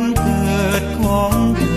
วันเกิดของเธอ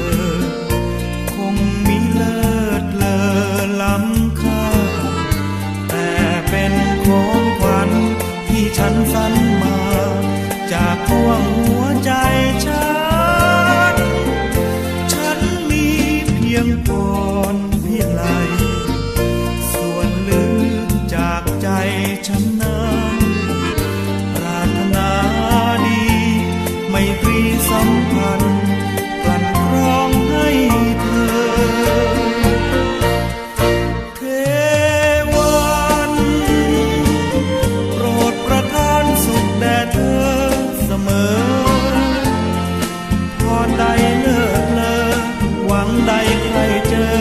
ใดใครเจอ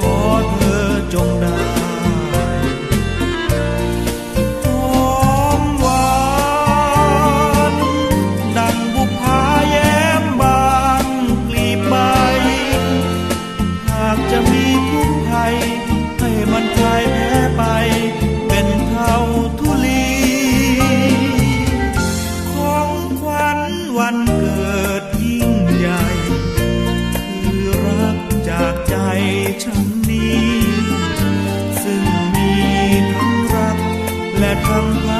ขอเธอจงได้หอมหวาน ดังบุพาแย้มบานกลีบใบ หากจะมีทุกภัย ชั้นนี้ ซึ่งมีทั้งรักและทั้ง